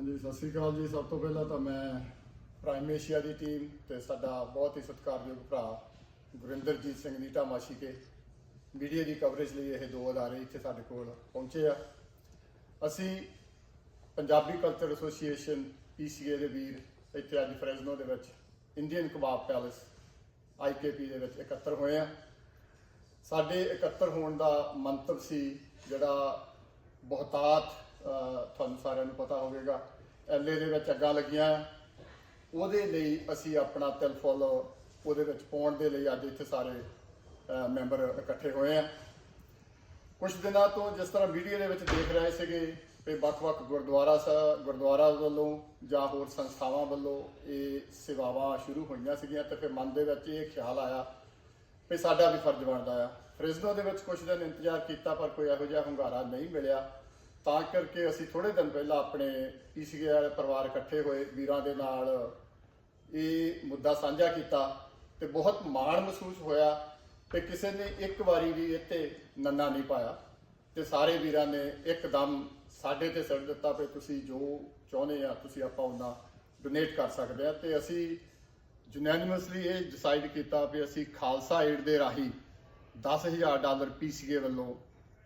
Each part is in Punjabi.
ਹਾਂਜੀ, ਸਤਿ ਸ੍ਰੀ ਅਕਾਲ ਜੀ। ਸਭ ਤੋਂ ਪਹਿਲਾਂ ਤਾਂ ਮੈਂ ਪ੍ਰਾਈਮ ਏਸ਼ੀਆ ਦੀ ਟੀਮ ਤੇ ਸਾਡਾ ਬਹੁਤ ਹੀ ਸਤਿਕਾਰਯੋਗ ਭਰਾ ਗੁਰਿੰਦਰਜੀਤ ਸਿੰਘ ਨੀਟਾ ਮਾਸ਼ੀਕੇ ਮੀਡੀਆ ਦੀ ਕਵਰੇਜ ਲਈ ਇਹ ਦੋ ਅਦਾਰੇ ਇੱਥੇ ਸਾਡੇ ਕੋਲ ਪਹੁੰਚੇ ਆ। ਅਸੀਂ ਪੰਜਾਬੀ ਕਲਚਰ ਐਸੋਸੀਏਸ਼ਨ ਪੀਸੀਏ ਦੇ ਵੀਰ ਇੱਥੇ ਅੱਜ ਫਰੈਜ਼ਨੋ ਦੇ ਵਿੱਚ ਇੰਡੀਅਨ ਕਬਾਬ ਪੈਲੇਸ ਆਈਕੇਪੀ ਦੇ ਵਿੱਚ ਇਕੱਤਰ ਹੋਏ ਆ। ਸਾਡੇ ਇਕੱਤਰ ਹੋਣ ਦਾ ਮੰਤਵ ਸੀ ਜਿਹੜਾ ਬਹੁਤਾਤ ਤੁਹਾਨੂੰ ਸਾਰਿਆਂ ਨੂੰ ਪਤਾ ਹੋਵੇਗਾ ਐਲਏ ਦੇ ਵਿੱਚ ਅੱਗਾਂ ਲੱਗੀਆਂ। ਉਹਦੇ ਲਈ ਅਸੀਂ ਆਪਣਾ ਤਿਲ ਫੁੱਲ ਉਹਦੇ ਵਿੱਚ ਪਾਉਣ ਦੇ ਲਈ ਅੱਜ ਇੱਥੇ ਸਾਰੇ ਮੈਂਬਰ ਇਕੱਠੇ ਹੋਏ ਆ। ਕੁਝ ਦਿਨਾਂ ਤੋਂ ਜਿਸ ਤਰ੍ਹਾਂ ਮੀਡੀਆ ਦੇ ਵਿੱਚ ਦੇਖ ਰਹੇ ਸੀਗੇ ਕਿ ਵੱਖ-ਵੱਖ ਗੁਰਦੁਆਰਾ ਸਾਹਿਬ ਗੁਰਦੁਆਰਾ ਵੱਲੋਂ ਜਾਂ ਹੋਰ ਸੰਸਥਾਵਾਂ ਵੱਲੋਂ ਇਹ ਸੇਵਾਵਾਂ ਸ਼ੁਰੂ ਹੋਈਆਂ ਸੀਗੀਆਂ ਤੇ ਫਿਰ ਮਨ ਦੇ ਵਿੱਚ ਇਹ ਖਿਆਲ ਆਇਆ ਵੀ ਸਾਡਾ ਵੀ ਫਰਜ਼ ਬਣਦਾ ਆ। ਫ੍ਰਿਜ਼ਨੋ ਦੇ ਵਿੱਚ ਕੁਝ ਦਿਨ ਇੰਤਜ਼ਾਰ ਕੀਤਾ ਪਰ ਕੋਈ ਇਹੋ ਜਿਹਾ ਹੁੰਗਾਰਾ ਨਹੀਂ ਮਿਲਿਆ। ਤਾਂ ਕਰਕੇ ਅਸੀਂ ਥੋੜੇ ਦਿਨ ਪਹਿਲਾਂ ਆਪਣੇ ਪੀਸੀਏ ਵਾਲੇ ਪਰਿਵਾਰ ਇਕੱਠੇ ਹੋਏ ਵੀਰਾਂ ਦੇ ਨਾਲ ਇਹ ਮੁੱਦਾ ਸਾਂਝਾ ਕੀਤਾ ਤੇ ਬਹੁਤ ਮਾਣ ਮਹਿਸੂਸ ਹੋਇਆ ਕਿ ਕਿਸੇ ਨੇ ਇੱਕ ਵਾਰੀ ਵੀ ਇੱਥੇ ਨੰਨਾ ਨਹੀਂ ਪਾਇਆ ਤੇ ਸਾਰੇ ਵੀਰਾਂ ਨੇ ਇੱਕਦਮ ਸਾਡੇ ਤੇ ਸਿਰ ਦਿੱਤਾ ਵੀ ਤੁਸੀਂ ਜੋ ਚਾਹੁੰਦੇ ਆ, ਤੁਸੀਂ ਆਪਾਂ ਉਹਨਾਂ ਡੋਨੇਟ ਕਰ ਸਕਦੇ ਆ ਤੇ ਅਸੀਂ ਯੂਨੈਨਿਮਸਲੀ ਇਹ ਡਿਸਾਈਡ ਕੀਤਾ ਵੀ ਅਸੀਂ ਖਾਲਸਾ ਏਡ ਦੇ ਰਾਹੀਂ 10000 ਡਾਲਰ ਪੀਸੀਏ ਵੱਲੋਂ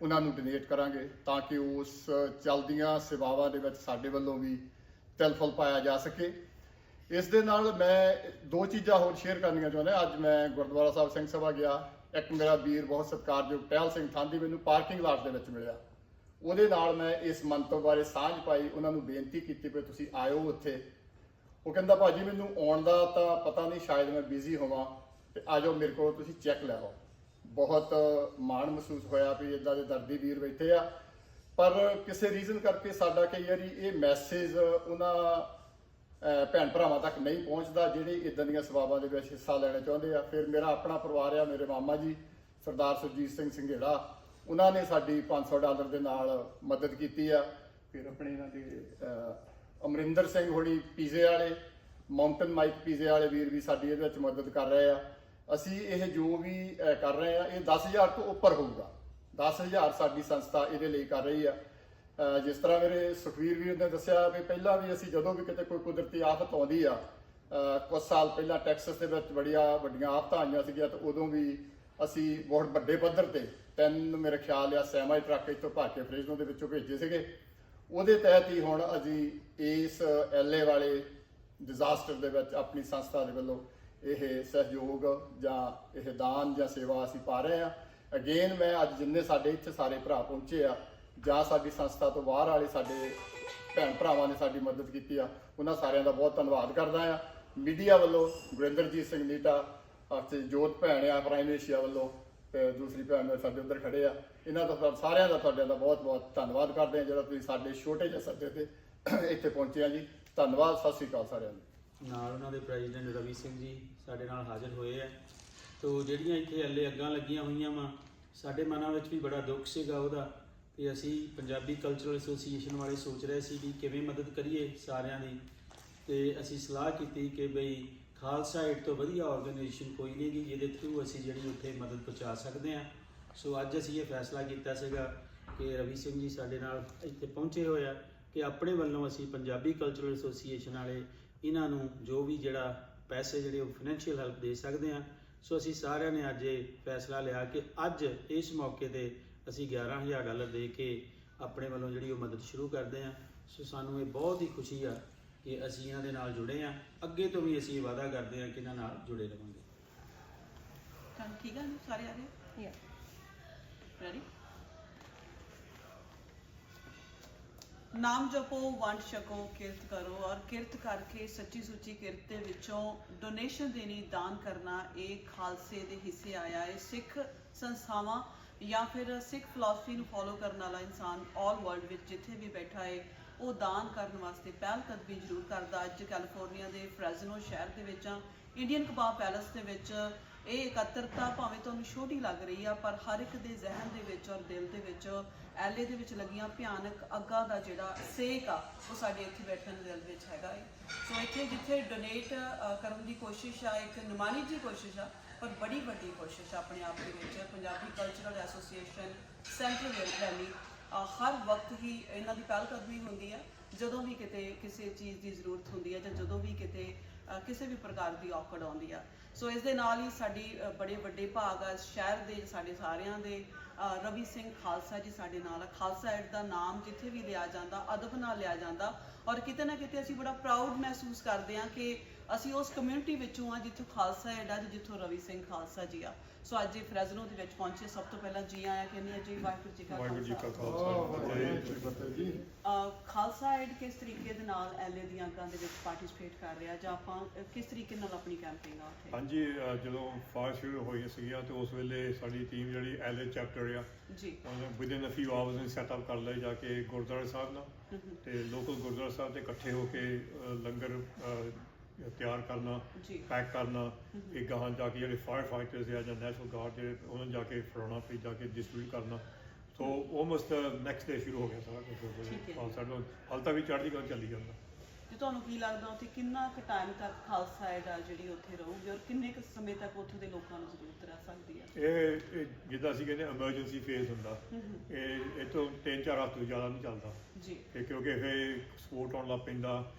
ਉਹਨਾਂ ਨੂੰ ਡੋਨੇਟ ਕਰਾਂਗੇ ਤਾਂ ਕਿ ਉਸ ਚਲਦੀਆਂ ਸੇਵਾਵਾਂ ਦੇ ਵਿੱਚ ਸਾਡੇ ਵੱਲੋਂ ਵੀ ਤਿਲਫਲ ਪਾਇਆ ਜਾ ਸਕੇ। ਇਸ ਦੇ ਨਾਲ ਮੈਂ ਦੋ ਚੀਜ਼ਾਂ ਹੋਰ ਸ਼ੇਅਰ ਕਰਨੀਆਂ ਚਾਹੁੰਦਾ। ਅੱਜ ਮੈਂ ਗੁਰਦੁਆਰਾ ਸਾਹਿਬ ਸਿੰਘ ਸਭਾ ਗਿਆ। ਇੱਕ ਮੇਰਾ ਵੀਰ ਬਹੁਤ ਸਤਿਕਾਰਯੋਗ ਟਹਿਲ ਸਿੰਘ ਥਾਂਦੀ ਮੈਨੂੰ ਪਾਰਕਿੰਗ ਲਾਟ ਦੇ ਵਿੱਚ ਮਿਲਿਆ। ਉਹਦੇ ਨਾਲ ਮੈਂ ਇਸ ਮੰਤਵ ਬਾਰੇ ਸਾਂਝ ਪਾਈ। ਉਹਨਾਂ ਨੂੰ ਬੇਨਤੀ ਕੀਤੀ ਵੀ ਤੁਸੀਂ ਆਇਓ ਉੱਥੇ। ਉਹ ਕਹਿੰਦਾ, ਭਾਜੀ, ਮੈਨੂੰ ਆਉਣ ਦਾ ਤਾਂ ਪਤਾ ਨਹੀਂ, ਸ਼ਾਇਦ ਮੈਂ ਬਿਜ਼ੀ ਹੋਵਾਂ ਤੇ ਆ ਜਾਓ ਮੇਰੇ ਕੋਲ, ਤੁਸੀਂ ਚੈੱਕ ਲੈ ਲਓ ਬਹੁਤ ਮਾਣ ਮਹਿਸੂਸ ਹੋਇਆ ਵੀ ਇਦਾਂ ਦੇ ਦਰਦੀ ਵੀਰ ਬੈਠੇ ਆ। ਪਰ ਕਿਸੇ ਰੀਜ਼ਨ ਕਰਕੇ ਸਾਡਾ ਕਈ ਵਾਰੀ ਇਹ ਮੈਸੇਜ ਉਹਨਾਂ ਭੈਣ ਭਰਾਵਾਂ ਤੱਕ ਨਹੀਂ ਪਹੁੰਚਦਾ, ਜਿਹੜੇ ਇਦਾਂ ਦੀਆਂ ਸੇਵਾਵਾਂ ਦੇ ਵਿੱਚ ਹਿੱਸਾ ਲੈਣਾ ਚਾਹੁੰਦੇ ਆ। ਫਿਰ ਮੇਰਾ ਆਪਣਾ ਪਰਿਵਾਰ ਆ, ਮੇਰੇ ਮਾਮਾ ਜੀ, ਸਰਦਾਰ ਸੁਰਜੀਤ ਸਿੰਘ ਸਿੰਘੇੜਾ। ਉਹਨਾਂ ਨੇ ਸਾਡੀ 500 ਡਾਲਰ ਦੇ ਨਾਲ ਮਦਦ ਕੀਤੀ ਆ। ਫਿਰ ਆਪਣੇ ਇਹਨਾਂ ਦੇ ਅਮਰਿੰਦਰ ਸਿੰਘ ਹੋਣੀ ਪੀਜ਼ੇ ਵਾਲੇ, ਮਾਊਂਟਨ ਮਾਈਕ ਪੀਜ਼ੇ ਵਾਲੇ ਵੀਰ ਵੀ ਸਾਡੀ ਇਹਦੇ ਵਿੱਚ ਮਦਦ ਕਰ ਰਹੇ ਆ। ਅਸੀਂ ਇਹ ਜੋ ਵੀ ਕਰ ਰਹੇ ਆ ਇਹ 10000 ਤੋਂ ਉੱਪਰ ਹੋਊਗਾ। 10000 ਸਾਡੀ ਸੰਸਥਾ ਇਹਦੇ ਲਈ ਕਰ ਰਹੀ ਆ। ਜਿਸ ਤਰ੍ਹਾਂ ਮੇਰੇ ਸੁਖਵੀਰ ਵੀਰ ਨੇ ਦੱਸਿਆ ਵੀ ਪਹਿਲਾਂ ਵੀ ਅਸੀਂ ਜਦੋਂ ਵੀ ਕਿਤੇ ਕੋਈ ਕੁਦਰਤੀ ਆਫਤ ਆਉਂਦੀ ਆ ਅਹ, ਕੁਝ ਸਾਲ ਪਹਿਲਾਂ ਟੈਕਸਸ ਦੇ ਵਿੱਚ ਬੜੀਆਂ ਵੱਡੀਆਂ ਆਫਤਾਂ ਆਈਆਂ ਸੀਗੀਆਂ ਤਾਂ ਉਦੋਂ ਵੀ ਅਸੀਂ ਬਹੁਤ ਵੱਡੇ ਪੱਧਰ ਤੇ ਤਿੰਨ ਮੇਰੇ ਖਿਆਲ ਆ ਸੈਮੀ ਟਰੱਕ ਇੱਥੋਂ ਭਰ ਕੇ ਫ੍ਰੇਜ਼ਨੋ ਦੇ ਵਿੱਚੋਂ ਭੇਜੇ ਸੀਗੇ। ਉਹਦੇ ਤਹਿਤ ਹੀ ਹੁਣ ਅਸੀਂ ਇਸ ਐਲਏ ਵਾਲੇ ਡਿਜ਼ਾਸਟਰ ਦੇ ਵਿੱਚ ਆਪਣੀ ਸੰਸਥਾ ਦੇ ਵੱਲੋਂ ਇਹ ਸਹਿਯੋਗ ਜਾਂ ਇਹ ਦਾਨ ਜਾਂ ਸੇਵਾ ਅਸੀਂ ਪਾ ਰਹੇ ਆ ਅਗੇਨ ਮੈਂ ਅੱਜ ਜਿੰਨੇ ਸਾਡੇ ਇੱਥੇ ਸਾਰੇ ਭਰਾ ਪਹੁੰਚੇ ਆ ਜਾਂ ਸਾਡੀ ਸੰਸਥਾ ਤੋਂ ਬਾਹਰ ਵਾਲੇ ਸਾਡੇ ਭੈਣ ਭਰਾਵਾਂ ਨੇ ਸਾਡੀ ਮਦਦ ਕੀਤੀ ਆ, ਉਹਨਾਂ ਸਾਰਿਆਂ ਦਾ ਬਹੁਤ ਧੰਨਵਾਦ ਕਰਦਾ ਆ ਮੀਡੀਆ ਵੱਲੋਂ ਗੁਰਿੰਦਰਜੀਤ ਸਿੰਘ ਨੀਟਾ ਅਤੇ ਜੋਤ ਭੈਣ ਆ ਪ੍ਰਾਈਮ ਏਸ਼ੀਆ ਵੱਲੋਂ ਤੇ ਦੂਸਰੀ ਭੈਣ ਮੇਰੇ ਸਾਡੇ ਉੱਧਰ ਖੜੇ ਆ। ਇਹਨਾਂ ਦਾ ਸਾਰਿਆਂ ਦਾ ਤੁਹਾਡਿਆਂ ਦਾ ਬਹੁਤ ਬਹੁਤ ਧੰਨਵਾਦ ਕਰਦੇ ਆ ਜਿਹੜਾ ਤੁਸੀਂ ਸਾਡੇ ਛੋਟੇ ਜਿਹੇ ਸੱਦੇ ਤੇ ਇੱਥੇ ਪਹੁੰਚੇ ਆ ਜੀ। ਧੰਨਵਾਦ, ਸਤਿ ਸ੍ਰੀ ਅਕਾਲ ਸਾਰਿਆਂ ਨੂੰ। ਨਾਲ ਉਹਨਾਂ ਦੇ ਪ੍ਰੈਜ਼ੀਡੈਂਟ ਰਵੀ ਸਿੰਘ ਜੀ ਸਾਡੇ ਨਾਲ ਹਾਜ਼ਰ ਹੋਏ ਆ। ਤੋ ਜਿਹੜੀਆਂ ਇੱਥੇ ਹੱਲੇ ਅੱਗਾਂ ਲੱਗੀਆਂ ਹੋਈਆਂ ਵਾ, ਸਾਡੇ ਮਨਾਂ ਵਿੱਚ ਵੀ ਬੜਾ ਦੁੱਖ ਸੀਗਾ ਉਹਦਾ ਕਿ ਅਸੀਂ ਪੰਜਾਬੀ ਕਲਚਰਲ ਐਸੋਸੀਏਸ਼ਨ ਵਾਲੇ ਸੋਚ ਰਹੇ ਸੀ ਵੀ ਕਿਵੇਂ ਮਦਦ ਕਰੀਏ ਸਾਰਿਆਂ ਦੀ। ਤੇ ਅਸੀਂ ਸਲਾਹ ਕੀਤੀ ਕਿ ਬਈ ਖਾਲਸਾ ਏਡ ਤੋਂ ਵਧੀਆ ਆਰਗੇਨਾਈਜੇਸ਼ਨ ਕੋਈ ਨਹੀਂ ਗੀ, ਜਿਹਦੇ ਥਰੂ ਅਸੀਂ ਜਿਹੜੀ ਉੱਥੇ ਮਦਦ ਪਹੁੰਚਾ ਸਕਦੇ ਹਾਂ। ਸੋ ਅੱਜ ਅਸੀਂ ਇਹ ਫੈਸਲਾ ਕੀਤਾ ਸੀਗਾ ਕਿ ਰਵੀ ਸਿੰਘ ਜੀ ਸਾਡੇ ਨਾਲ ਇੱਥੇ ਪਹੁੰਚੇ ਹੋਏ ਆ ਕਿ ਆਪਣੇ ਵੱਲੋਂ ਅਸੀਂ ਪੰਜਾਬੀ ਕਲਚਰਲ ਐਸੋਸੀਏਸ਼ਨ ਵਾਲੇ ਇਹਨਾਂ ਨੂੰ ਜੋ ਵੀ ਜਿਹੜਾ ਪੈਸੇ ਜਿਹੜੇ ਉਹ ਫਾਈਨੈਂਸ਼ੀਅਲ ਹੈਲਪ ਦੇ ਸਕਦੇ ਆ ਸੋ ਅਸੀਂ ਸਾਰਿਆਂ ਨੇ ਅੱਜ ਇਹ ਫੈਸਲਾ ਲਿਆ ਕਿ ਅੱਜ ਇਸ ਮੌਕੇ ਤੇ ਅਸੀਂ 11000 ਡਾਲਰ ਦੇ ਕੇ ਆਪਣੇ ਵੱਲੋਂ ਜਿਹੜੀ ਉਹ ਮਦਦ ਸ਼ੁਰੂ ਕਰਦੇ ਆ ਸੋ ਸਾਨੂੰ ਇਹ ਬਹੁਤ ਹੀ ਖੁਸ਼ੀ ਆ ਕਿ ਅਸੀਂ ਇਹਨਾਂ ਦੇ ਨਾਲ ਜੁੜੇ ਆ ਅੱਗੇ ਤੋਂ ਵੀ ਅਸੀਂ ਇਹ ਵਾਅਦਾ ਕਰਦੇ ਆ ਕਿ ਇਹਨਾਂ ਨਾਲ ਜੁੜੇ ਰਵਾਂਗੇ। ਚੱਲ ਠੀਕ ਆ ਸਾਰੇ ਆ ਰਹੇ Yeah. ਰੈਡੀ ਨਾਮ ਜਪੋ, ਵੰਡ ਛਕੋ, ਕਿਰਤ ਕਰੋ ਔਰ ਕਿਰਤ ਕਰਕੇ ਸੱਚੀ ਸੁੱਚੀ ਕਿਰਤ ਦੇ ਵਿੱਚੋਂ ਡੋਨੇਸ਼ਨ ਦੇਣੀ, ਦਾਨ ਕਰਨਾ, ਇਹ ਖਾਲਸੇ ਦੇ ਹਿੱਸੇ ਆਇਆ ਹੈ। ਸਿੱਖ ਸੰਸਥਾਵਾਂ ਜਾਂ ਫਿਰ ਸਿੱਖ ਫਿਲਾਸਫੀ ਨੂੰ ਫੋਲੋ ਕਰਨ ਵਾਲਾ ਇਨਸਾਨ ਆਲ ਵਰਲਡ ਵਿੱਚ ਜਿੱਥੇ ਵੀ ਬੈਠਾ ਹੈ, ਉਹ ਦਾਨ ਕਰਨ ਵਾਸਤੇ ਪਹਿਲ ਕਦਮੀ ਜ਼ਰੂਰ ਕਰਦਾ। ਅੱਜ ਕੈਲੀਫੋਰਨੀਆ ਦੇ ਫ੍ਰੈਜ਼ਨੋ ਸ਼ਹਿਰ ਦੇ ਵਿੱਚ ਆ, ਇੰਡੀਅਨ ਕਬਾਬ ਪੈਲੇਸ ਦੇ ਵਿੱਚ ਇਹ ਇਕੱਤਰਤਾ ਭਾਵੇਂ ਤੁਹਾਨੂੰ ਛੋਟੀ ਲੱਗ ਰਹੀ ਆ, ਪਰ ਹਰ ਇੱਕ ਦੇ ਜ਼ਿਹਨ ਦੇ ਵਿੱਚ ਔਰ ਦਿਲ ਦੇ ਵਿੱਚ ਐਲੇ ਦੇ ਵਿੱਚ ਲੱਗੀਆਂ ਭਿਆਨਕ ਅੱਗਾਂ ਦਾ ਜਿਹੜਾ ਸੇਕ ਆ, ਉਹ ਸਾਡੇ ਇੱਥੇ ਬੈਠਣ ਦੇ ਦਿਲ ਵਿੱਚ ਹੈਗਾ ਹੈ ਸੋ ਇੱਥੇ ਜਿੱਥੇ ਡੋਨੇਟ ਕਰਨ ਦੀ ਕੋਸ਼ਿਸ਼ ਆ ਇੱਕ ਨਿਮਾਣੀ ਜੀ ਕੋਸ਼ਿਸ਼ ਆ, ਪਰ ਬੜੀ ਵੱਡੀ ਕੋਸ਼ਿਸ਼ ਆ ਆਪਣੇ ਆਪ ਦੇ ਵਿੱਚ। Punjabi cultural association central valley ਹਰ ਵਕਤ ਹੀ ਇਹਨਾਂ ਦੀ ਪਹਿਲ ਕਦਮੀ ਹੁੰਦੀ ਹੈ ਜਦੋਂ ਵੀ ਕਿਤੇ ਕਿਸੇ ਚੀਜ਼ ਦੀ ਜ਼ਰੂਰਤ ਹੁੰਦੀ ਹੈ ਜਾਂ ਜਦੋਂ ਵੀ ਕਿਤੇ ਕਿਸੇ ਵੀ ਪ੍ਰਕਾਰ ਦੀ ਔਕੜ ਆਉਂਦੀ ਆ। ਸੋ ਇਸ ਦੇ ਨਾਲ ਹੀ ਸਾਡੀ ਬੜੇ ਵੱਡੇ ਭਾਗ ਆ, ਸ਼ਹਿਰ ਦੇ ਸਾਡੇ ਸਾਰਿਆਂ ਦੇ। ਰਵੀ ਸਿੰਘ ਖਾਲਸਾ ਜੀ ਸਾਡੇ ਨਾਲ ਆ। ਖਾਲਸਾ ਐਡ ਦਾ ਨਾਮ ਜਿੱਥੇ ਵੀ ਲਿਆ ਜਾਂਦਾ, ਅਦਬ ਨਾਲ ਲਿਆ ਜਾਂਦਾ। ਔਰ ਕਿਤੇ ਨਾ ਕਿਤੇ ਅਸੀਂ ਬੜਾ ਪ੍ਰਾਊਡ ਮਹਿਸੂਸ ਕਰਦੇ ਹਾਂ ਕਿ ਅਸੀਂ ਉਸ ਕਮਿਊਨਿਟੀ ਵਿੱਚੋਂ ਆ ਜਿੱਥੋਂ ਖਾਲਸਾ ਐਡ ਤੇ ਜਿੱਥੋਂ ਰਵੀ ਸਿੰਘ ਖਾਲਸਾ ਜੀ ਆ। ਸੋ ਅੱਜ ਇਹ ਫਰੈਜ਼ਨੋ ਦੇ ਵਿੱਚ ਪਹੁੰਚੇ ਸਭ ਤੋਂ ਪਹਿਲਾਂ ਜੀ ਆਇਆਂ ਕਹਿੰਦੇ ਆ ਜੀ ਵਾਹਿਗੁਰੂ ਜੀ ਕਾ ਵਾਹਿਗੁਰੂ ਜੀ ਕਾ ਖਾਲਸਾ। ਖਾਲਸਾ। ਜੀ ਖਾਲਸਾ। ਐਡ ਕਿਸ ਤਰੀਕੇ ਦੇ ਨਾਲ ਐਲਏ ਦੀਆਂ ਅੰਗਾਂ ਦੇ ਵਿੱਚ ਪਾਰਟਿਸਿਪੇਟ ਕਰ ਰਿਹਾ ਜਾਂ ਆਪਾਂ ਕਿਸ ਤਰੀਕੇ ਨਾਲ ਆਪਣੀ ਕੈਂਪੇਨ ਆ ਉੱਥੇ? ਹਾਂਜੀ ਜਦੋਂ ਫਾਇਰ ਸ਼ੁਰੂ ਹੋਈ ਸੀਗਾ ਤੇ ਉਸ ਵੇਲੇ ਸਾਡੀ ਟੀਮ ਜਿਹੜੀ ਐਲਏ ਚੈਪਟਰ ਆ ਜੀ। ਉਹਨੇ ਵਿਦਿਨ ਅ ਫਿਊ ਆਵਰਸ ਨੇ ਸੈਟ ਅਪ ਕਰ ਲਿਆ ਜਾ ਕੇ ਗੁਰਦੁਆਰਾ ਸਾਹਿਬ ਨਾਲ। ਤੇ ਲੋਕਲ ਗੁਰਦੁਆਰਾ ਸਾਹਿਬ ਤੇ ਇਕੱਠੇ ਹੋ ਕੇ ਲੰਗਰ ਤਿਆਰ ਕਰਨਾ ਜੀ। ਪੈਕ ਕਰਨਾ ਇਹ ਗਾਹਾਂ ਜਾ ਕੇ ਜਿਹੜੇ ਫਾਇਰ ਫਾਈਟਰਸ ਆ ਜਾਂ ਨੈਸ਼ਨਲ ਗਾਰਡ ਜਿਹੜੇ ਉਹਨਾਂ ਨੂੰ ਜਾ ਕੇ ਫੜਾਉਣਾ ਫਿਰ ਜਾ ਕੇ ਡਿਸਟ੍ਰੀਬਿਊਟ ਕਰਨਾ। ਸੋ ਆਲਮੋਸਟ ਨੈਕਸਟ ਡੇ ਸ਼ੁਰੂ ਹੋ ਗਿਆ ਸਾਰਾ ਕੁਝ ਠੀਕ ਹੈ। ਖਾਲਸਾ ਨੂੰ ਹਾਲ ਤੱਕ ਵੀ ਚੜ੍ਹਦੀ ਕਲਾ ਚੱਲੀ ਜਾਂਦਾ। ਤੇ ਤੁਹਾਨੂੰ ਕੀ ਲੱਗਦਾ ਉੱਥੇ ਕਿੰਨਾ ਕੁ ਟਾਈਮ ਤੱਕ ਖਾਲਸਾ ਐਡ ਆ ਜਿਹੜੀ ਉੱਥੇ ਰਹੂਗੀ ਔਰ ਕਿੰਨੇ ਕੁ ਸਮੇਂ ਤੱਕ ਉੱਥੇ ਦੇ ਲੋਕਾਂ ਨੂੰ ਜ਼ਰੂਰਤ ਰਹਿ ਸਕਦੀ ਆ ਇਹ ਇਹ ਜਿੱਦਾਂ ਅਸੀਂ ਕਹਿੰਦੇ ਐਮਰਜੈਂਸੀ ਫੇਜ਼ ਹੁੰਦਾ। ਇਹ ਇਹ ਤੋਂ 3-4 ਹਫ਼ਤੇ ਤੋਂ ਜ਼ਿਆਦਾ ਨਹੀਂ ਚੱਲਦਾ। ਜੀ। ਤੇ ਕਿਉਂਕਿ ਫਿਰ ਸਪੋਰਟ ਆਉਣ ਲੱਗ ਪੈਂਦਾ।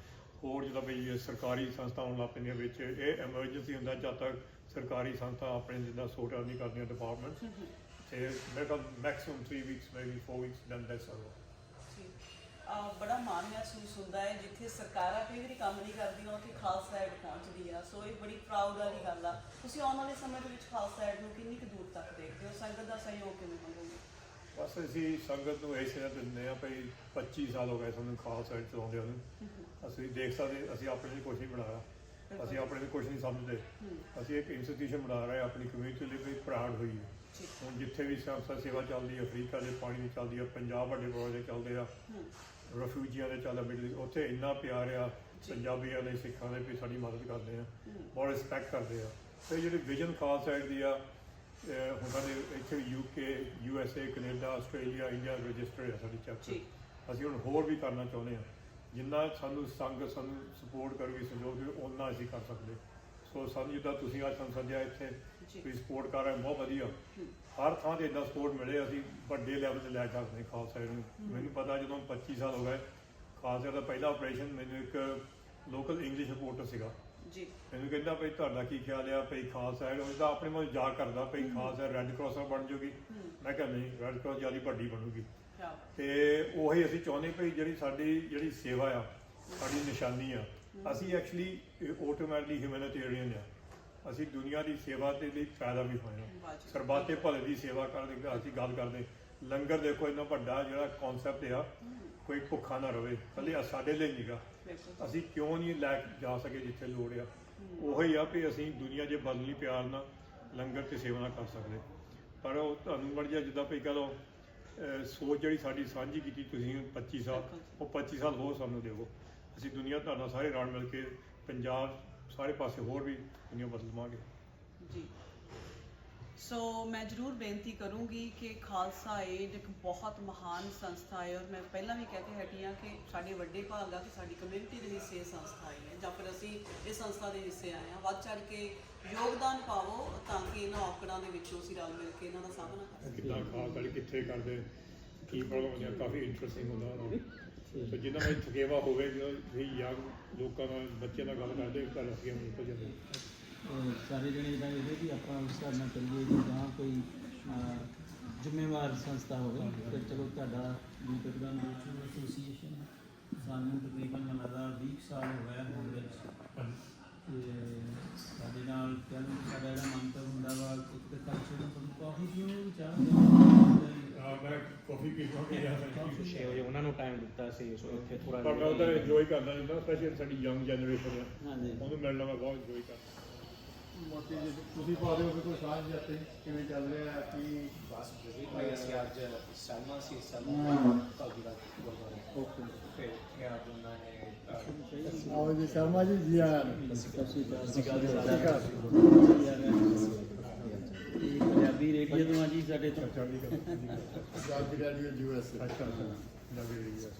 ਹੋਰ ਜਿੱਦਾਂ ਵੀ ਇਹ ਸਰਕਾਰੀ ਸੰਸਥਾ ਆਉਣ ਲੱਗ ਪੈਂਦੀਆਂ ਵਿੱਚ ਇਹ ਐਮਰਜੈਂਸੀ ਹੁੰਦਾ ਜਦ ਤੱਕ ਸਰਕਾਰੀ ਸੰਸਥਾ ਆਪਣੇ ਜਿੱਦਾਂ ਸੋਰਟ ਆਊਟ ਨਹੀਂ ਕਰਦੀਆਂ ਡਿਪਾਰਟਮੈਂਟ ਹਮ ਹਮ, ਤੇ ਮੇਰੇ ਕੋਲ maximum 3 weeks maybe 4 weeks then that's all ਜੀ ਅਹ, ਬੜਾ ਮਾਣ ਮਹਿਸੂਸ ਹੁੰਦਾ ਹੈ ਜਿੱਥੇ ਸਰਕਾਰਾਂ ਕਈ ਵਾਰੀ ਕੰਮ ਨਹੀਂ ਕਰਦੀਆਂ ਉੱਥੇ ਖਾਲਸਾ ਐਡ ਪਹੁੰਚਦੀ ਆ। ਸੋ ਇਹ ਬੜੀ ਪ੍ਰਾਊਡ ਵਾਲੀ ਗੱਲ ਆ। ਤੁਸੀਂ ਆਉਣ ਵਾਲੇ ਸਮੇਂ ਦੇ ਵਿੱਚ ਖਾਲਸਾ ਐਡ ਨੂੰ ਕਿੰਨੀ ਕੁ ਦੂਰ ਤੱਕ ਦੇਖਦੇ ਹੋ? ਸੰਗਤ ਦਾ ਸਹਿਯੋਗ ਕਿਵੇਂ ਮੰਗੋਗੇ? ਬਸ ਅਸੀਂ ਸੰਗਤ ਨੂੰ ਇਹ ਸੇਧ ਦਿੰਦੇ ਆ ਭਈ 25 ਸਾਲ ਹੋ ਗਏ ਸਾਨੂੰ ਖਾਸ ਸਾਈਡ ਚਲਾਉਂਦੇ ਨੂੰ। ਅਸੀਂ ਦੇਖ ਸਕਦੇ ਅਸੀਂ ਆਪਣੇ ਲਈ ਕੁਝ ਨਹੀਂ ਬਣਾਇਆ। ਅਸੀਂ ਆਪਣੇ ਲਈ ਕੁਝ ਨਹੀਂ ਸਮਝਦੇ। ਅਸੀਂ ਇੱਕ ਇੰਸਟੀਟਿਊਸ਼ਨ ਬਣਾ ਰਹੇ ਹਾਂ ਆਪਣੀ ਕਮਿਊਨਿਟੀ ਲਈ ਵੀ ਪ੍ਰਾਊਡ ਹੋਈ ਹੈ। ਹੁਣ ਜਿੱਥੇ ਵੀ ਸੰਸਥਾ ਸੇਵਾ ਚੱਲਦੀ ਹੈ ਅਫਰੀਕਾ ਦੇ ਪਾਣੀ ਦੀ ਚੱਲਦੀ ਹੈ ਪੰਜਾਬ ਵੱਡੇ ਪ੍ਰੋਜੈਕਟ ਚੱਲਦੇ ਆ। ਰੈਫਿਊਜੀਆਂ ਦੇ ਚੱਲਦਾ ਮਿਡਲ ਉੱਥੇ ਇੰਨਾ ਪਿਆਰ ਆ। ਪੰਜਾਬੀਆਂ ਦੇ ਸਿੱਖਾਂ ਦੇ ਵੀ ਸਾਡੀ ਮਦਦ ਕਰਦੇ ਆ ਬਹੁਤ ਰਿਸਪੈਕਟ ਕਰਦੇ ਆ। ਤੇ ਜਿਹੜੀ ਵਿਜ਼ਨ ਖਾਲ ਸਾਈਡ ਦੀ ਆ ਹੁਣ ਸਾਡੇ ਇੱਥੇ UK U S A Canada Australia India registered ਆ ਸਾਡੀ ਜੀ ਚੈਪਟਰ ਅਸੀਂ ਹੁਣ ਹੋਰ ਵੀ ਕਰਨਾ ਚਾਹੁੰਦੇ ਆ ਜਿੰਨਾ ਸਾਨੂੰ ਸੰਗ ਸਾਨੂੰ ਸਪੋਰਟ ਕਰੂਗੀ ਸਹਿਯੋਗ ਦੇਵੇ ਉਹਨਾਂ ਅਸੀਂ ਕਰ ਸਕਦੇ ਸੋ ਸਾਨੂੰ ਜਿੱਦਾਂ ਤੁਸੀਂ ਅੱਜ ਸਾਨੂੰ ਸੱਦਿਆ ਇੱਥੇ ਜੀ। ਤੁਸੀਂ ਸਪੋਰਟ ਕਰ ਰਹੇ ਹੋ, ਬਹੁਤ ਵਧੀਆ। ਹਰ ਥਾਂ ਤੇ ਇਦਾਂ ਸਪੋਰਟ ਮਿਲੇ ਅਸੀਂ ਵੱਡੇ ਲੈਵਲ ਤੇ ਲੈ ਸਕਦੇ ਹਾਂ ਖਾਲਸਾ ਏਡ ਨੂੰ। ਮੈਨੂੰ ਪਤਾ ਜਦੋਂ 25 ਸਾਲ ਹੋ ਗਏ ਖਾਲਸਾ ਦਾ ਪਹਿਲਾ ਆਪਰੇਸ਼ਨ ਮੈਨੂੰ ਇੱਕ ਲੋਕਲ ਇੰਗਲਿਸ਼ ਰਿਪੋਰਟਰ ਸੀਗਾ। ਜੀ। ਮੈਨੂੰ ਕਹਿੰਦਾ ਭਈ ਤੁਹਾਡਾ ਕੀ ਖਿਆਲ ਆ ਭਈ ਖਾਲਸਾ ਏਡ ਉਹਦਾ ਆਪਣੇ ਮਨ ਜਾ ਕਰਦਾ ਭਈ ਖਾਲਸਾ ਰੈੱਡ ਕਰਾਸ ਬਣ ਜੂਗੀ। ਮੈਂ ਕਿਹਾ ਨਹੀਂ ਰੈੱਡ ਕਰਾਸ ਜ਼ਿਆਦਾ ਵੱਡੀ ਬਣੂਗੀ। ਤੇ ਉਹੀ ਅਸੀਂ ਚਾਹੁੰਦੇ ਭਈ ਜਿਹੜੀ ਸਾਡੀ ਜਿਹੜੀ ਸੇਵਾ ਆ ਸਾਡੀ ਨਿਸ਼ਾਨੀ ਆ ਅਸੀਂ ਐਕਚੁਅਲੀ ਆਟੋਮੈਟਿਕਲੀ ਹਿਊਮੈਨਿਟੇਰੀਅਨ ਆ। ਅਸੀਂ ਦੁਨੀਆ ਦੀ ਸੇਵਾ ਦੇ ਲਈ ਪੈਦਾ ਵੀ ਹੋਏ ਹਾਂ ਸਰਬਾਤੇ ਭਲੇ ਦੀ ਸੇਵਾ ਕਰਨ ਦੀ ਅਸੀਂ ਗੱਲ ਕਰਦੇ। ਲੰਗਰ ਦੇਖੋ ਇੰਨਾ ਵੱਡਾ ਜਿਹੜਾ ਕਨਸੈਪਟ ਆ। ਕੋਈ ਭੁੱਖਾ ਨਾ ਰਵੇ ਕੱਲੇ ਆ ਸਾਡੇ ਲਈ ਨਹੀਂਗਾ ਅਸੀਂ ਕਿਉਂ ਨਹੀਂ ਲੈ ਕੇ ਜਾ ਸਕੇ ਜਿੱਥੇ ਲੋੜ ਆ? ਉਹੀ ਆ ਵੀ ਅਸੀਂ ਦੁਨੀਆ ਜੇ ਬਦਲੀ ਪਿਆਰ ਨਾਲ ਲੰਗਰ ਤੇ ਸੇਵਾ ਨਾ ਕਰ ਸਕਦੇ। ਪਰ ਉਹ ਤੁਹਾਨੂੰ ਮੜ ਜਾ ਜਿੱਦਾਂ ਵੀ ਕਹ ਸੋਚ ਜਿਹੜੀ ਸਾਡੀ ਸਾਂਝੀ ਕੀਤੀ ਤੁਸੀਂ 25 ਸਾਲ ਉਹ 25 ਸਾਲ ਹੋਰ ਸਾਨੂੰ ਦਿਓ। ਅਸੀਂ ਦੁਨੀਆ ਤੁਹਾਡਾ ਸਾਰੇ ਰਲ ਮਿਲ ਕੇ ਪੰਜਾਬ ਸਾਰੇ ਪਾਸੇ ਹੋਰ ਵੀ ਦੁਨੀਆ ਬਦਲਵਾਂਗੇ ਜੀ। ਸੋ ਮੈਂ ਜ਼ਰੂਰ ਬੇਨਤੀ ਕਰੂੰਗੀ ਕਿ ਖਾਲਸਾ ਏਡ ਇੱਕ ਬਹੁਤ ਮਹਾਨ ਸੰਸਥਾ ਹੈ ਔਰ ਮੈਂ ਪਹਿਲਾਂ ਵੀ ਕਹਿ ਕੇ ਹਟੀ ਹਾਂ ਕਿ ਸਾਡੇ ਵੱਡੇ ਭਾਗ ਆ ਕਿ ਸਾਡੀ ਕਮਿਊਨਿਟੀ ਦੇ ਹਿੱਸੇ ਇਹ ਸੰਸਥਾ ਆਈ ਹੈ। ਜਾਂ ਫਿਰ ਅਸੀਂ ਇਸ ਸੰਸਥਾ ਦੇ ਹਿੱਸੇ ਆਏ ਹਾਂ। ਵੱਧ ਚੜ ਕੇ ਯੋਗਦਾਨ ਪਾਵੋ ਤਾਂ ਕਿ ਇਹਨਾਂ ਔਕੜਾਂ ਦੇ ਵਿੱਚੋਂ ਅਸੀਂ ਰਲ ਮਿਲ ਕੇ ਇਹਨਾਂ ਦਾ ਸਾਹਮਣਾ ਕਰ ਸਕੀਏ। ਕਿੱਦਾਂ ਖਾਸ ਵਾਲੀ ਕਿੱਥੇ ਕਰਦੇ ਕੀ ਪ੍ਰੋਬਲਮ ਹੁੰਦੀਆਂ ਕਾਫੀ ਇੰਟਰਸਟਿੰਗ ਹੁੰਦਾ ਉਹਨਾਂ ਸੋ ਜਿੰਨਾ ਵਿੱਚ ਥਕੇਵਾ ਹੋਵੇ ਵੀ ਯੰਗ ਲੋਕਾਂ ਨਾਲ ਬੱਚਿਆਂ ਨਾਲ ਗੱਲ ਕਰਦੇ ਤਾਂ ਅਸੀਂ ਹੁਣ ਨਿਕਲ ਜਾਂਦੇ। ਸਾਰੇ ਜਣੇ ਜਿੱਦਾਂ ਇਹਦੇ ਵੀ ਆਪਾਂ ਉਸ ਹਿਸਾਬ ਨਾਲ ਕਰੀਏ ਕਿ ਜਾਂ ਕੋਈ ਜ਼ਿੰਮੇਵਾਰ ਸੰਸਥਾ ਹੋਵੇ ਤੇ ਚਲੋ ਤੁਹਾਡਾ ਦੀਪਕ ਦਾ ਨੈਸ਼ਨਲ ਐਸੋਸੀਏਸ਼ਨ ਹੈ। ਸਾਨੂੰ ਤਕਰੀਬਨ ਲੱਗਦਾ 20 ਸਾਲ ਹੋ ਗਏ ਹੋਣ ਵਿੱਚ। ਸਾਡੇ ਨਾਲ ਕਹਿੰਦੇ ਸਾਡਾ ਜਿਹੜਾ ਮੰਤਵ ਹੁੰਦਾ ਵਾ ਇੱਕ ਤਾਂ ਕਲਚਰ ਨੂੰ ਤੁਹਾਨੂੰ ਕਾਫੀ ਪੀਓ ਵਿਚਾਰ ਆ। ਮੈਂ ਕਾਫੀ ਪੀਵਾਂ ਕੇ ਜਾ ਛੇ ਵਜੇ ਉਹਨਾਂ ਨੂੰ ਟਾਈਮ ਦਿੱਤਾ ਸੀ ਸੋ ਇੱਥੇ ਥੋੜਾ ਪਰ ਮੈਂ ਉਹਦਾ ਇੰਜੋਏ ਕਰਦਾ ਜਿੰਦਾ ਸਪੈਸ਼ਲ ਸਾਡੀ ਯੰਗ ਜਨਰੇਸ਼ਨ ਹੈ ਹਾਂਜੀ। ਉਹਨੂੰ ਮਿਲਣਾ ਮੈਂ ਬਹੁਤ ਇੰਜੋਏ ਕਰਦਾ। ਜੀ ਤੁਸੀਂ ਪਾ ਦਿਓ ਕਿ ਕੋਈ ਸਾਂਝ ਜਾਂਦੇ ਕਿਵੇਂ ਚੱਲ ਰਿਹਾ ਹੈ ਕੀ ਬਸ ਜੀ ਭਾਈ ਅਸੀਂ ਅੱਜ ਸਲਮਾ ਸੀ ਸਲਮਾ ਕਾਫੀ ਦਾ ਗੁਰਦੁਆਰੇ। ਓਕੇ। ਫਿਰ ਇੱਥੇ ਆ ਉਹਨਾਂ ਨੇ ਅਹ, ਆਓ ਜੀ ਸ਼ਰਮਾ ਜੀ ਜੀ ਆਇਆਂ ਨੂੰ। ਸਤਿ ਸ਼੍ਰੀ ਅਕਾਲ। ਸਤਿ ਸ਼੍ਰੀ ਅਕਾਲ। ਇਹ ਪੰਜਾਬੀ ਰੇਡੀਓ ਤੋਂ ਆ ਜੀ ਸਾਡੇ ਤੋਂ। ਚੜ੍ਹਦੀ ਕਲਾ ਪੰਜਾਬ ਦੀ ਰੇਡੀਓ ਯੂ ਐਸ ਅੱਛਾ ਅੱਛਾ। ਪੰਜਾਬੀ ਰੇਡੀਓ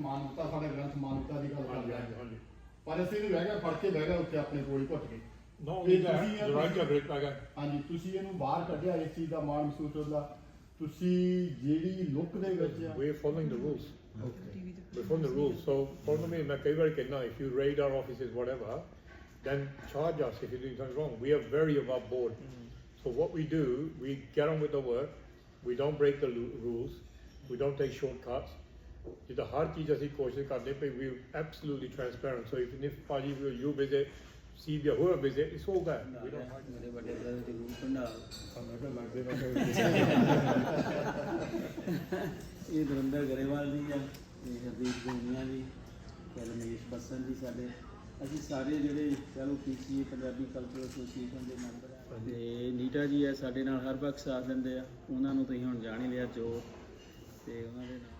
ਮਾਨਵਤਾ ਸਾਡੇ ਗ੍ਰੰਥ ਮਾਨਵਤਾ ਦੀ ਗੱਲ ਕਰ ਹਾਂਜੀ ਰਿਹਾ ਹਾਂਜੀ ਹੈ ਪਰ ਅਸੀਂ ਇਹਨੂੰ ਬਹਿ ਗਿਆ ਫੜ ਕੇ ਬਹਿ ਗਿਆ ਉੱਥੇ ਆਪਣੇ ਕੋਲ ਹੀ ਘੁੱਟ ਕੇ ਨੋ ਇਹ ਇਹ ਤੁਸੀਂ ਇਹ- ਰਾਈਟ ਟੂ ਗ੍ਰੇਟ ਪੈਗਾ ਹਾਂਜੀ ਤੁਸੀਂ ਇਹਨੂੰ ਬਾਹਰ ਕੱਢਿਆ ਇਸ ਚੀਜ਼ ਦਾ ਮਾਣ ਮਹਿਸੂਸ ਹੁੰਦਾ ਤੁਸੀਂ ਜਿਹੜੀ ਲੁੱਕ ਦੇ ਵਿੱਚ ਵੀ following the rules But from the rules, so from me, ਮੈਂ ਕਈ ਵਾਰ ਕਹਿੰਦਾ if you raid our offices whatever, then charge us if you're doing something wrong. We are very above board. So what we do, we get on with the work. We don't break the lu- rules. We don't take shortcuts. ਜਿੱਦਾਂ ਹਰ ਚੀਜ਼ ਅਸੀਂ ਕੋਸ਼ਿਸ਼ ਕਰਦੇ ਪਈ we absolutely transparent. So even if ਭਾਜੀ you visit, see whoever visit, it's all there. We don't hide. ਮੇਰੇ ਵੱਡੇ ਬ੍ਰਦਰ ਦੀ ਗੂਰ ਪੰਡਾਲ ਸਾਨੂੰ ਤਾਂ ਲੱਗਦੇ ਨਾ ਇਹ ਦਰਿੰਦਰ ਗਰੇਵਾਲ ਜੀ ਆ ਇਹ ਹਰਦੀਪ ਗੋਨੀਆ ਜੀ ਤੇ ਰਮੇਸ਼ ਬੱਸਨ ਜੀ ਸਾਡੇ ਅਸੀਂ ਸਾਰੇ ਜਿਹੜੇ ਚਲੋ ਪੀਸੀਏ ਪੰਜਾਬੀ ਕਲਚਰਲ ਐਸੋਸੀਏਸ਼ਨ ਦੇ ਮੈਂਬਰ ਆ ਤੇ ਨੀਟਾ ਜੀ ਆ ਸਾਡੇ ਨਾਲ ਹਰ ਵਕਤ ਸਾਥ ਦਿੰਦੇ ਆ ਉਹਨਾਂ ਨੂੰ ਤੁਸੀਂ ਹੁਣ ਜਾਣ ਹੀ ਲਿਆ ਜੋ ਤੇ ਉਹਨਾਂ ਦੇ ਨਾਲ